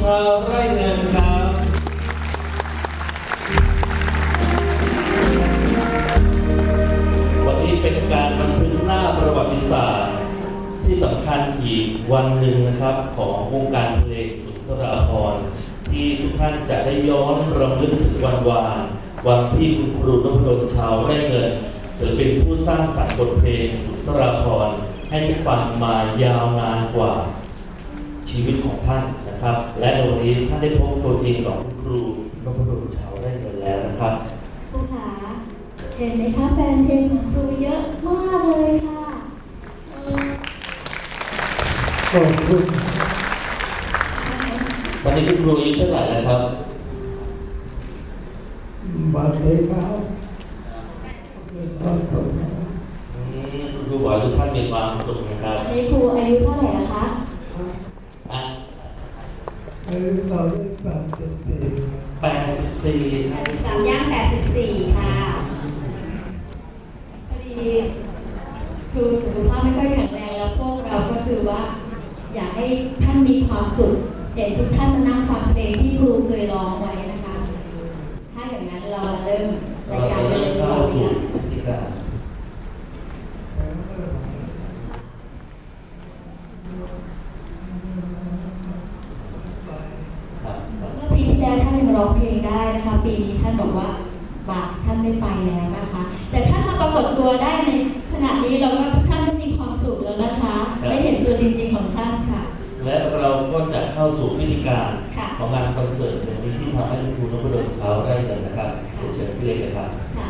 ชาวไร่เงินครับวันนี้เป็นการบันทึกหน้าประวัติศาสตร์ ที่สำคัญอีกวันหนึ่งนะครับของวงการเพลงสุนทราภรณ์ที่ทุกท่านจะได้ย้อนระลึกถึงวันวานวันที่คุณครูนพดลชาวไร่เงินศิลปินผู้สร้างสรรค์บทเพลงสุนทราภรณ์ให้ฟังมายาวนานกว่าชีวิตของท่าน นะครับ และในวันนี้ท่านได้พบตัวจริงของคุณครูนพดลชาวไร่เงินแล้วนะครับครูขาเห็นไหมคะแฟนเพลงของครูเยอะมากเลยค่ะเออขอบคุณวันนี้คุณครูอายุเท่าไหร่แล้วครับบัตรเลยครับขอบคุณครับอืมคุณครูบอกให้ทุกท่านมีความสุขนะครับวันนี้ครูอายุเท่าไหร่ละคะอะ เออเราได้ฟังเต็มที่ครับแปดสิบสี่สามย่างแปดสิบสี่ค่ะพอดีครูสุขภาพไม่ค่อยแข็งแรงแล้วพวกเราก็คือว่า อยากให้ท่านมีความสุขเห็นทุกท่านมานั่งฟังเพลงที่ครูเคยร้องไว้นะคะ ถ้าอย่างนั้นเราเริ่ม เรา รายการ จะ ไป เริ่ เล ม ยดีก เข้า ว่า สู่ ค่ะ พิธีการ ครับครับ เมื่อปีที่แล้วท่านยังร้องเพลงได้นะคะ ปีนี้ท่าน บอกว่าบาปท่านไม่ไปแล้วนะคะ แต่ท่านมาปรากฏตัวได้ในขณะนี้เราว่าทุกท่านได้มีความสุขแล้วนะคะ ได้เห็นตัวจริงๆของท่านค่ะ และเราก็จะเข้าสู่พิธีการค่ะของงานคอนเสิร์ตในวันนี้ที่ทำให้คุณครูนพดลเช้าได้เลยนะครับเดี๋ยวเชิญพี่เล็กเลยครับค่ะ